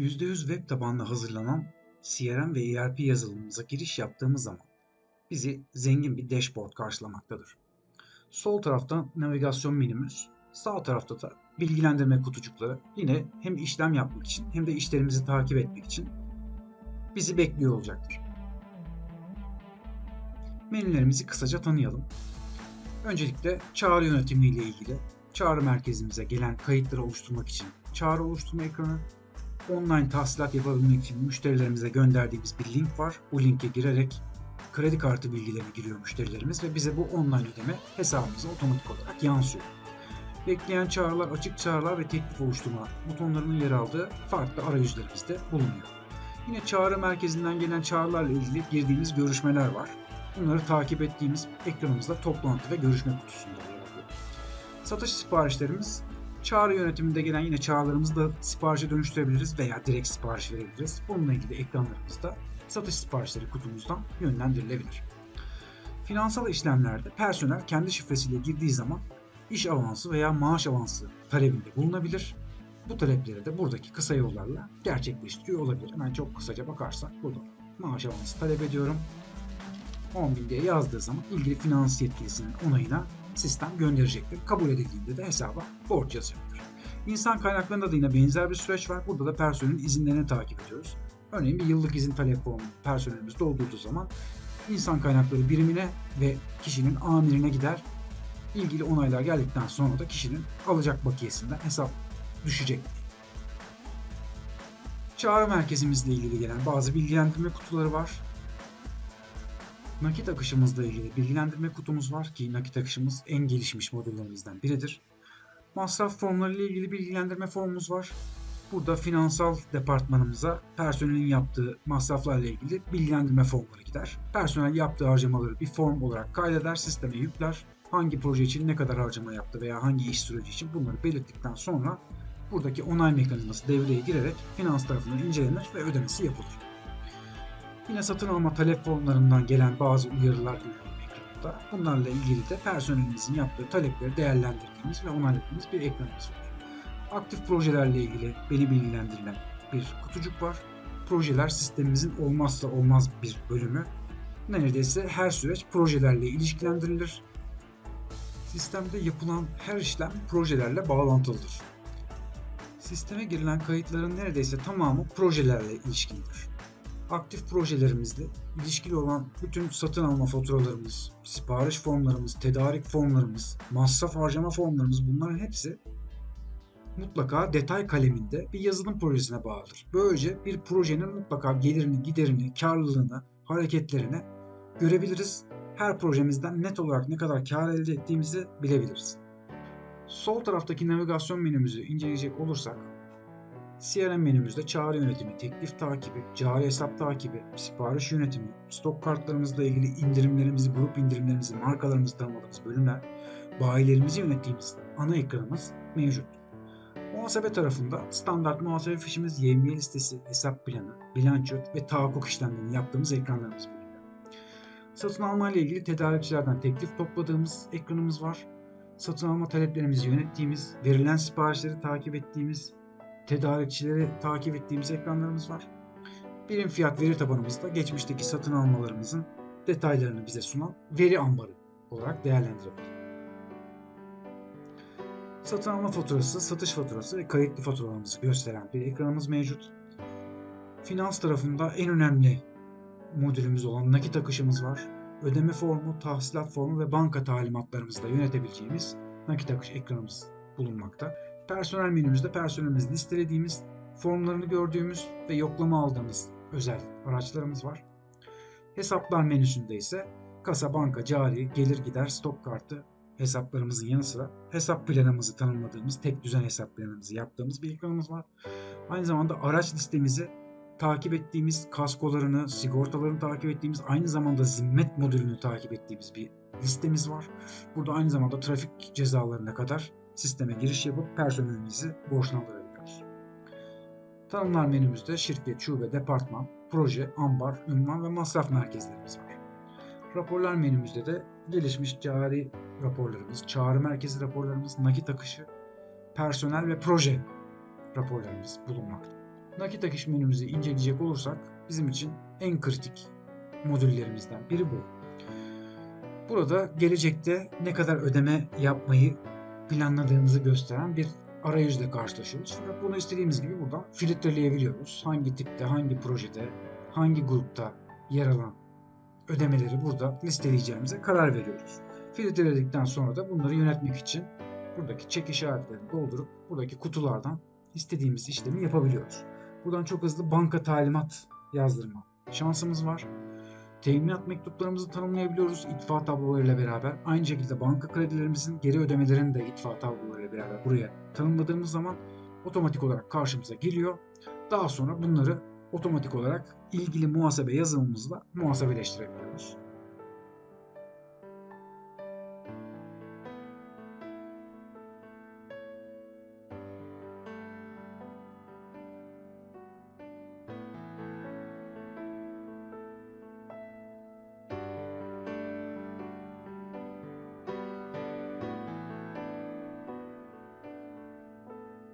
%100 web tabanlı hazırlanan CRM ve ERP yazılımımıza giriş yaptığımız zaman bizi zengin bir dashboard karşılamaktadır. Sol tarafta navigasyon menümüz, sağ tarafta da bilgilendirme kutucukları yine hem işlem yapmak için hem de işlerimizi takip etmek için bizi bekliyor olacaktır. Menülerimizi kısaca tanıyalım. Öncelikle çağrı yönetimi ile ilgili çağrı merkezimize gelen kayıtları oluşturmak için çağrı oluşturma ekranı, online tahsilat yapabilmek için müşterilerimize gönderdiğimiz bir link var. Bu linke girerek kredi kartı bilgilerini giriyor müşterilerimiz ve bize bu online ödeme hesabımıza otomatik olarak yansıyor. Bekleyen çağrılar, açık çağrılar ve teklif oluşturma butonlarının yer aldığı farklı arayüzlerimizde bulunuyor. Yine çağrı merkezinden gelen çağrılarla ilgili girdiğimiz görüşmeler var. Bunları takip ettiğimiz ekranımızda toplantı ve görüşme kutusunda yer alıyor. Satış siparişlerimiz çağrı yönetiminde gelen yine çağrılarımızı da siparişe dönüştürebiliriz veya direkt sipariş verebiliriz. Bununla ilgili ekranlarımızda satış siparişleri kutumuzdan yönlendirilebilir. Finansal işlemlerde personel kendi şifresiyle girdiği zaman iş avansı veya maaş avansı talebinde bulunabilir. Bu talepleri de buradaki kısa yollarla gerçekleştiriyor olabilir. Hemen çok kısaca bakarsak burada maaş avansı talep ediyorum. 10.000 diye yazdığı zaman ilgili finans yetkilisinin onayına sistem gönderecektir. Kabul edildiğinde de hesaba borç yazacaktır. İnsan kaynaklarında da yine benzer bir süreç var. Burada da personelin izinlerini takip ediyoruz. Örneğin bir yıllık izin talep formu personelimiz doldurduğu zaman insan kaynakları birimine ve kişinin amirine gider. İlgili onaylar geldikten sonra da kişinin alacak bakiyesinden hesap düşecek. Çağrı merkezimizle ilgili gelen bazı bilgilendirme kutuları var. Nakit akışımızla ilgili bilgilendirme kutumuz var ki nakit akışımız en gelişmiş modellerimizden biridir. Masraf formları ile ilgili bilgilendirme formumuz var. Burada finansal departmanımıza personelin yaptığı masraflarla ilgili bilgilendirme formları gider. Personel yaptığı harcamaları bir form olarak kaydeder, sisteme yükler. Hangi proje için ne kadar harcama yaptı veya hangi iş süreci için bunları belirttikten sonra buradaki onay mekanizması devreye girerek finans tarafından incelenir ve ödemesi yapılır. Yine satın alma talep formlarından gelen bazı uyarılar ekranda. Bunlarla ilgili de personelimizin yaptığı talepleri değerlendirdiğimiz ve onayladığımız bir ekranımız var. Aktif projelerle ilgili beni bilgilendirilen bir kutucuk var. Projeler sistemimizin olmazsa olmaz bir bölümü. Neredeyse her süreç projelerle ilişkilendirilir. Sistemde yapılan her işlem projelerle bağlantılıdır. Sisteme girilen kayıtların neredeyse tamamı projelerle ilişkilidir aktif projelerimizle ilişkili olan bütün satın alma faturalarımız, sipariş formlarımız, tedarik formlarımız, masraf harcama formlarımız bunların hepsi mutlaka detay kaleminde bir yazılım projesine bağlıdır. Böylece bir projenin mutlaka gelirini, giderini, karlılığını, hareketlerini görebiliriz. Her projemizden net olarak ne kadar kar elde ettiğimizi bilebiliriz. Sol taraftaki navigasyon menümüzü inceleyecek olursak CRM menümüzde çağrı yönetimi, teklif takibi, cari hesap takibi, sipariş yönetimi, stok kartlarımızla ilgili indirimlerimizi, grup indirimlerimizi, markalarımızı tanımladığımız bölümler, bayilerimizi yönettiğimiz ana ekranımız mevcut. Muhasebe tarafında standart muhasebe fişimiz, YMY listesi, hesap planı, bilanço ve tahakkuk işlemlerini yaptığımız ekranlarımız bulunuyor. Satın alma ile ilgili tedarikçilerden teklif topladığımız ekranımız var. Satın alma taleplerimizi yönettiğimiz, verilen siparişleri takip ettiğimiz, tedarikçileri takip ettiğimiz ekranlarımız var. Birim fiyat veri tabanımızda geçmişteki satın almalarımızın detaylarını bize sunan veri ambarı olarak değerlendirebilir. Satın alma faturası, satış faturası ve kayıtlı faturalarımızı gösteren bir ekranımız mevcut. Finans tarafında en önemli modülümüz olan nakit akışımız var. Ödeme formu, tahsilat formu ve banka talimatlarımızı da yönetebileceğimiz nakit akış ekranımız bulunmakta. Personel menümüzde personelimizi listelediğimiz, formlarını gördüğümüz ve yoklama aldığımız özel araçlarımız var. Hesaplar menüsünde ise kasa, banka, cari, gelir gider, stok kartı hesaplarımızın yanı sıra hesap planımızı tanımladığımız, tek düzen hesap planımızı yaptığımız bir ekranımız var. Aynı zamanda araç listemizi takip ettiğimiz kaskolarını, sigortalarını takip ettiğimiz, aynı zamanda zimmet modülünü takip ettiğimiz bir listemiz var. Burada aynı zamanda trafik cezalarına kadar sisteme giriş yapıp personelimizi borçlandırabiliyoruz. Tanımlar menümüzde şirket, şube, departman, proje, ambar, ünvan ve masraf merkezlerimiz var. Raporlar menümüzde de gelişmiş cari raporlarımız, çağrı merkezi raporlarımız, nakit akışı, personel ve proje raporlarımız bulunmakta. nakit akış menümüzü inceleyecek olursak bizim için en kritik modüllerimizden biri bu. Burada gelecekte ne kadar ödeme yapmayı planladığımızı gösteren bir arayüzle karşılaşıyoruz. Fakat bunu istediğimiz gibi buradan filtreleyebiliyoruz. Hangi tipte, hangi projede, hangi grupta yer alan ödemeleri burada listeleyeceğimize karar veriyoruz. Filtreledikten sonra da bunları yönetmek için buradaki çek işaretlerini doldurup buradaki kutulardan istediğimiz işlemi yapabiliyoruz. Buradan çok hızlı banka talimat yazdırma şansımız var. Teminat mektuplarımızı tanımlayabiliyoruz itfa tablolarıyla beraber. Aynı şekilde banka kredilerimizin geri ödemelerini de itfa tablolarıyla beraber buraya tanımladığımız zaman otomatik olarak karşımıza geliyor. Daha sonra bunları otomatik olarak ilgili muhasebe yazılımımızla muhasebeleştirebiliyoruz.